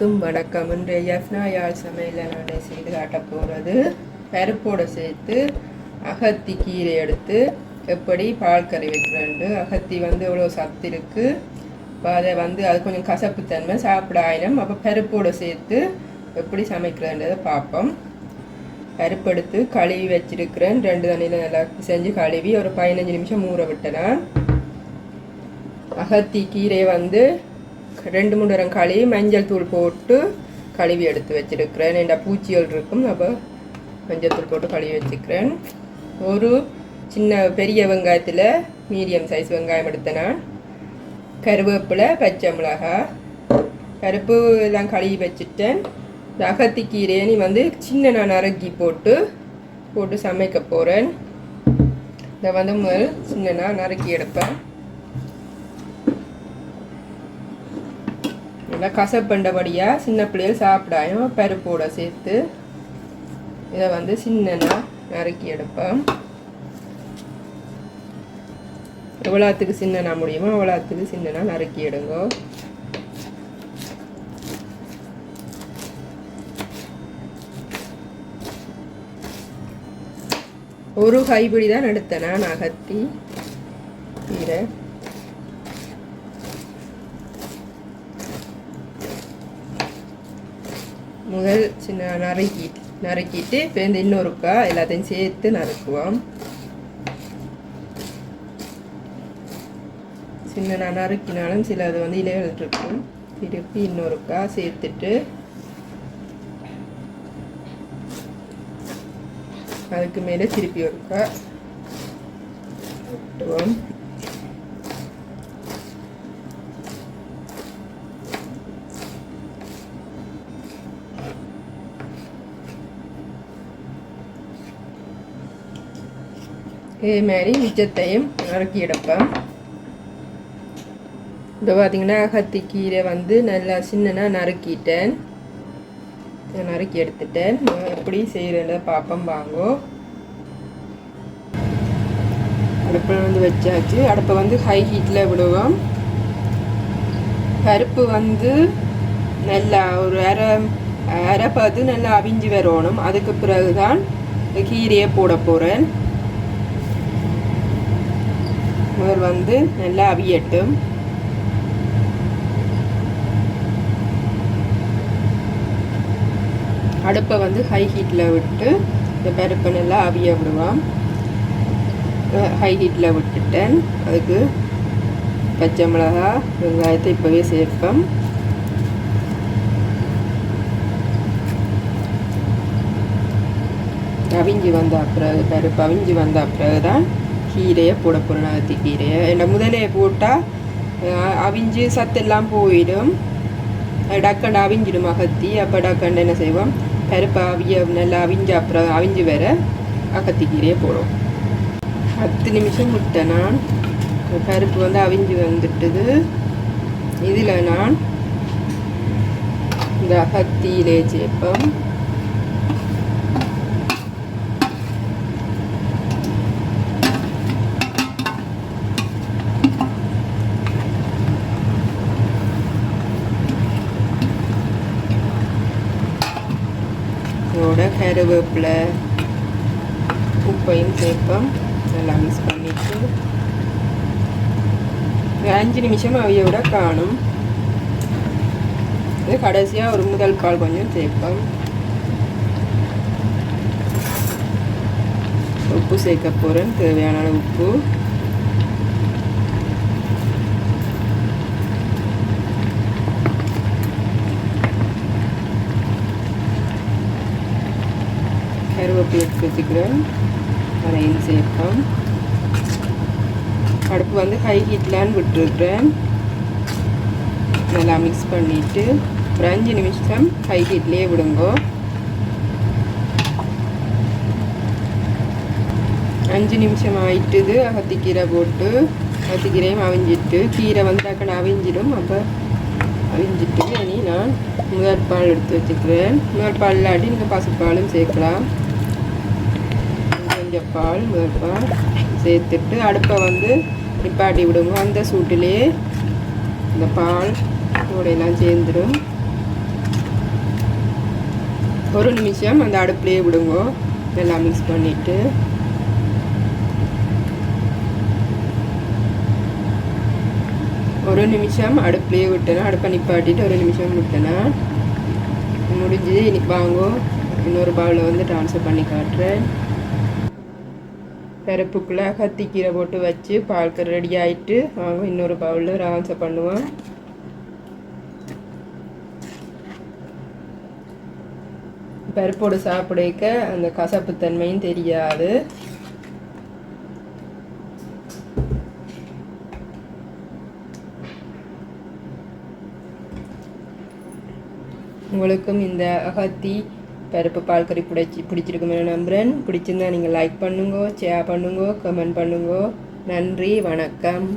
வணக்கம். இன்று யஃப்னா யாழ் சமையலில் நான் செய்து காட்டப் போகிறது. பருப்போடு சேர்த்து அகத்தி கீரை எடுத்து எப்படி பால் கறி வைக்கிறேன்ட்டு. அகத்தி வந்து எவ்வளோ சத்து இருக்குது இப்போ அதை வந்து அது கொஞ்சம் கசப்புத்தன்மை சாப்பிட ஆயினம் அப்போ பருப்போடு சேர்த்து எப்படி சமைக்கிறேன்றதை பார்ப்போம். பருப்பு எடுத்து கழுவி வச்சிருக்கிறேன். ரெண்டு தண்ணியில் நல்லா செஞ்சு கழுவி ஒரு பதினஞ்சு நிமிஷம் ஊற விட்டேன் அகத்தி கீரை வந்து ரெண்டு மூணு நேரம் கழுவி மஞ்சள் தூள் போட்டு கழுவி எடுத்து வச்சிருக்கிறேன். என்ற பூச்சிகள் இருக்கும். அப்போ மஞ்சள் தூள் போட்டு கழுவி வச்சுக்கிறேன் ஒரு சின்ன பெரிய வெங்காயத்தில் மீடியம் சைஸ் வெங்காயம் எடுத்தேன் நான். கருவேப்பிலை பச்சை மிளகாய் கருப்பு எல்லாம் கழுவி வச்சுட்டேன். அகத்தி கீரையை வந்து சின்ன நான் நறுக்கி போட்டு போட்டு சமைக்க போகிறேன் இதை வந்து முதல் சின்ன நறுக்கி எடுப்பேன். நல்லா கசப்பண்டபடியாக சின்ன பிள்ளைகள் சாப்பிடாயும் பருப்போட சேர்த்து இதை வந்து சின்னனா நறுக்கி எடுப்பேன் எவ்வளோத்துக்கு சின்னனா முடியுமோ அவ்வளோத்துக்கு சின்னனா நறுக்கி எடுங்க. ஒரு கைபிடி தான் எடுத்தேன். நான் கீரை. முதல் சின்ன நறுக்கி நறுக்கிட்டு இப்போ இந்த இன்னொருக்கா எல்லாத்தையும் சேர்த்து நறுக்குவோம். சின்ன நான் நறுக்கினாலும் சில அது வந்து இலைகள் இருக்கும். திருப்பி இன்னொருக்கா சேர்த்துட்டு அதுக்கு மேலே திருப்பி ஒருக்கா விட்டுவோம். இதே மாதிரி மிச்சத்தையும் நறுக்கி எடுப்பேன் இப்போ பார்த்தீங்கன்னா அகத்தி கீரை வந்து நல்லா சின்னனா நறுக்கிட்டேன். நறுக்கி எடுத்துட்டேன். எப்படி செய்கிறத பார்ப்போம் வாங்கோ. அடுப்பில் வந்து வச்சாச்சு. அடுப்பை வந்து ஹை ஹீட்டில் விடுவோம். பருப்பு வந்து நல்லா ஒரு அரை அரை பார்த்து நல்லா அவிஞ்சு வரணும். அதுக்கு பிறகு தான் கீரையை போட போகிறேன் முதல் வந்து நல்லா அவியட்டும். அடுப்பை வந்து ஹை ஹீட்டில் விட்டு இந்த பருப்பை நல்லா அவிய விடுவோம். ஹை ஹீட்டில் விட்டுட்டேன். அதுக்கு பச்சை மிளகா வெங்காயத்தை இப்போவே சேர்ப்போம். அவிஞ்சு வந்த பிறகு பருப்பு அவிஞ்சு வந்த பிறகு தான் கீரையை போட போகிறேன் அகத்தி கீரையை என்ன முதலே போட்டால் அவிஞ்சு சத்தெல்லாம் போயிடும். டக்கண்டு அவிஞ்சிடும் அகத்தி. அப்போ டக்கண்டு என்ன செய்வோம்? பருப்பு அவிய நல்லா அவிஞ்ச அப்புறம் அவிஞ்சு வர அகத்தி கீரையை போடும். பத்து நிமிஷம் விட்டேன் நான். பருப்பு வந்து அவிஞ்சு வந்துட்டுது. இதில் நான் இந்த அகத்தியிலே சேர்ப்போம். கருவேப்பிலை உப்பையும் சேர்ப்போம். நல்லா மிக்ஸ் பண்ணிட்டு. ஒரு அஞ்சு நிமிஷம் அவையோட காணும். இது கடைசியாக ஒரு முதல் பால் கொஞ்சம் சேர்ப்போம். உப்பு சேர்க்க போகிறேன் தேவையான அளவு உப்பு. கருவேப்பிலை எடுத்து வச்சுக்கிறேன் அதையும் சேர்ப்போம்? அடுப்பு வந்து ஹை ஹீட்லான்னு விட்டுருக்குறேன். நல்லா மிக்ஸ் பண்ணிவிட்டு ஒரு அஞ்சு நிமிஷம் ஹை ஹீட்லேயே விடுங்கோ. அஞ்சு நிமிஷம் ஆயிட்டுது. அகத்திக்கீரை போட்டு அகத்திக்கீரையும் அவிஞ்சிட்டு கீரை வந்து டக்குன்னு அவிஞ்சிடும். அப்போ அவிஞ்சிட்டு இனி நான் முதற்பால் எடுத்து வச்சுக்கிறேன். முதற்பால் இல்லாட்டி நீங்கள் பசுப்பாலும் சேர்க்கலாம். கொஞ்சம் பால் முதல் சேர்த்துட்டு அடுப்பை வந்து நிப்பாட்டி விடுங்க. அந்த சூட்டிலே இந்த பால் கூடையெல்லாம் சேர்ந்துடும் ஒரு நிமிஷம் அந்த அடுப்புலேயே விடுங்க. எல்லாம் மிக்ஸ் பண்ணிவிட்டு ஒரு நிமிஷம் அடுப்புலேயே விட்டேனா அடுப்பை நிப்பாட்டிட்டு ஒரு நிமிஷம் விட்டேனா முடிஞ்சது. இன்னைக்கு வாங்கோ. இன்னொரு பவுலில் வந்து ட்ரான்ஸ்ஃபர் பண்ணி காட்டுறேன். பருப்புக்குள்ளே அகத்திக்கீரை போட்டு வச்சு பால்கர் ரெடி ஆகிட்டு அவங்க இன்னொரு பவுலில் ட்ரான்ஸ்ஃபர் பண்ணுவோம். பருப்போடு சாப்பிடக்க அந்த கசப்பு தன்மையும் தெரியாது. உங்களுக்கும் இந்த அகத்தி பருப்பு பால் கறி பிடிச்சி பிடிச்சிருக்குமென்னு நம்புகிறேன் பிடிச்சிருந்தா நீங்கள் லைக் பண்ணுங்க ஷேர் பண்ணுங்க கமெண்ட் பண்ணுங்க. நன்றி வணக்கம்.